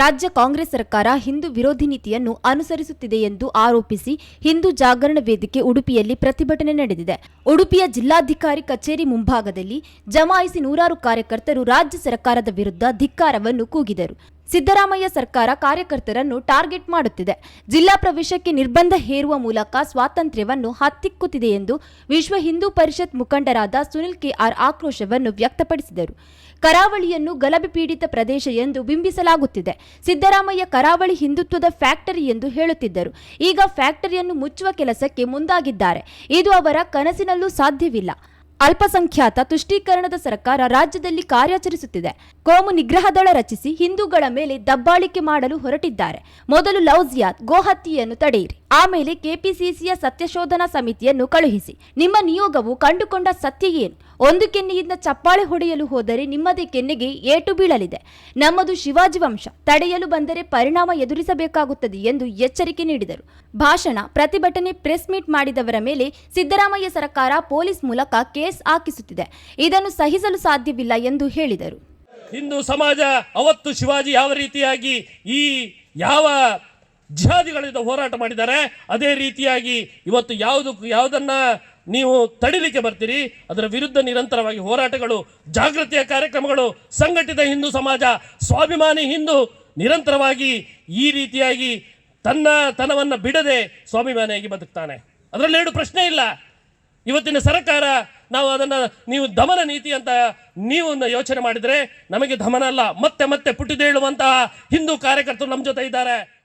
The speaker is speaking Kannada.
ರಾಜ್ಯ ಕಾಂಗ್ರೆಸ್ ಸರ್ಕಾರ ಹಿಂದೂ ವಿರೋಧಿ ನೀತಿಯನ್ನು ಅನುಸರಿಸುತ್ತಿದೆ ಎಂದು ಆರೋಪಿಸಿ ಹಿಂದೂ ಜಾಗರಣ ವೇದಿಕೆ ಉಡುಪಿಯಲ್ಲಿ ಪ್ರತಿಭಟನೆ ನಡೆದಿದೆ. ಉಡುಪಿಯ ಜಿಲ್ಲಾಧಿಕಾರಿ ಕಚೇರಿ ಮುಂಭಾಗದಲ್ಲಿ ಜಮಾಯಿಸಿ ನೂರಾರು ಕಾರ್ಯಕರ್ತರು ರಾಜ್ಯ ಸರ್ಕಾರದ ವಿರುದ್ಧ ಧಿಕ್ಕಾರವನ್ನು ಕೂಗಿದರು. ಸಿದ್ದರಾಮಯ್ಯ ಸರ್ಕಾರ ಕಾರ್ಯಕರ್ತರನ್ನು ಟಾರ್ಗೆಟ್ ಮಾಡುತ್ತಿದೆ. ಜಿಲ್ಲಾ ಪ್ರವೇಶಕ್ಕೆ ನಿರ್ಬಂಧ ಹೇರುವ ಮೂಲಕ ಸ್ವಾತಂತ್ರ್ಯವನ್ನು ಹತ್ತಿಕ್ಕುತ್ತಿದೆ ಎಂದು ವಿಶ್ವ ಹಿಂದೂ ಪರಿಷತ್ ಮುಖಂಡರಾದ ಸುನಿಲ್ ಕೆಆರ್ ಆಕ್ರೋಶವನ್ನು ವ್ಯಕ್ತಪಡಿಸಿದರು. ಕರಾವಳಿಯನ್ನು ಗಲಭೆ ಪೀಡಿತ ಪ್ರದೇಶ ಎಂದು ಬಿಂಬಿಸಲಾಗುತ್ತಿದೆ. ಸಿದ್ದರಾಮಯ್ಯ ಕರಾವಳಿ ಹಿಂದುತ್ವದ ಫ್ಯಾಕ್ಟರಿ ಎಂದು ಹೇಳುತ್ತಿದ್ದರು. ಈಗ ಫ್ಯಾಕ್ಟರಿಯನ್ನು ಮುಚ್ಚುವ ಕೆಲಸಕ್ಕೆ ಮುಂದಾಗಿದ್ದಾರೆ. ಇದು ಅವರ ಕನಸಿನಲ್ಲೂ ಸಾಧ್ಯವಿಲ್ಲ. ಅಲ್ಪಸಂಖ್ಯಾತ ತುಷ್ಟೀಕರಣದ ಸರ್ಕಾರ ರಾಜ್ಯದಲ್ಲಿ ಕಾರ್ಯಾಚರಿಸುತ್ತಿದೆ. ಕೋಮು ನಿಗ್ರಹ ದಳ ರಚಿಸಿ ಹಿಂದೂಗಳ ಮೇಲೆ ದಬ್ಬಾಳಿಕೆ ಮಾಡಲು ಹೊರಟಿದ್ದಾರೆ. ಮೊದಲು ಲೌಜಿಯಾತ್ ಗೋಹತ್ಯೆಯನ್ನು ತಡೆಯಿರಿ. ಆಮೇಲೆ ಕೆಪಿಸಿಸಿಯ ಸತ್ಯಶೋಧನಾ ಸಮಿತಿಯನ್ನು ಕಳುಹಿಸಿ. ನಿಮ್ಮ ನಿಯೋಗವು ಕಂಡುಕೊಂಡ ಸತ್ಯ ಏನು? ಒಂದು ಕೆನ್ನೆಯಿಂದ ಚಪ್ಪಾಳೆ ಹೊಡೆಯಲು ಹೋದರೆ ನಿಮ್ಮದೇ ಕೆನ್ನೆಗೆ ಏಟು ಬೀಳಲಿದೆ. ನಮ್ಮದು ಶಿವಾಜಿ ವಂಶ. ತಡೆಯಲು ಬಂದರೆ ಪರಿಣಾಮ ಎದುರಿಸಬೇಕಾಗುತ್ತದೆ ಎಂದು ಎಚ್ಚರಿಕೆ ನೀಡಿದರು. ಭಾಷಣ, ಪ್ರತಿಭಟನೆ, ಪ್ರೆಸ್ ಮೀಟ್ ಮಾಡಿದವರ ಮೇಲೆ ಸಿದ್ದರಾಮಯ್ಯ ಸರ್ಕಾರ ಪೊಲೀಸ್ ಮೂಲಕ ಕೇಸ್ ಹಾಕಿಸುತ್ತಿದೆ. ಇದನ್ನು ಸಹಿಸಲು ಸಾಧ್ಯವಿಲ್ಲ ಎಂದು ಹೇಳಿದರು. ಹಿಂದೂ ಸಮಾಜ ಅವತ್ತು ಶಿವಾಜಿ ಯಾವ ರೀತಿಯಾಗಿ ಈ ಯಾವ ಜಿಹಾದಿಗಳಿಂದ ಹೋರಾಟ ಮಾಡಿದ್ದಾರೆ. ಅದೇ ರೀತಿಯಾಗಿ ಇವತ್ತು ಯಾವುದು, ಯಾವುದನ್ನ ನೀವು ತಡಿಲಿಕ್ಕೆ ಬರ್ತೀರಿ, ಅದರ ವಿರುದ್ಧ ನಿರಂತರವಾಗಿ ಹೋರಾಟಗಳು, ಜಾಗೃತಿಯ ಕಾರ್ಯಕ್ರಮಗಳು, ಸಂಘಟಿತ ಹಿಂದೂ ಸಮಾಜ, ಸ್ವಾಭಿಮಾನಿ ಹಿಂದೂ ನಿರಂತರವಾಗಿ ಈ ರೀತಿಯಾಗಿ ತನ್ನ ತನವನ್ನು ಬಿಡದೆ ಸ್ವಾಭಿಮಾನಿಯಾಗಿ ಬದುಕ್ತಾನೆ. ಅದರಲ್ಲಿ ಎರಡು ಪ್ರಶ್ನೆ ಇಲ್ಲ. ಇವತ್ತಿನ ಸರ್ಕಾರ, ನಾವು ಅದನ್ನು, ನೀವು ದಮನ ನೀತಿ ಅಂತ ನೀವು ಯೋಚನೆ ಮಾಡಿದರೆ ನಮಗೆ ದಮನ ಅಲ್ಲ. ಮತ್ತೆ ಮತ್ತೆ ಪುಟಿದೇಳುವಂತಹ ಹಿಂದೂ ಕಾರ್ಯಕರ್ತರು ನಮ್ಮ ಜೊತೆ ಇದ್ದಾರೆ.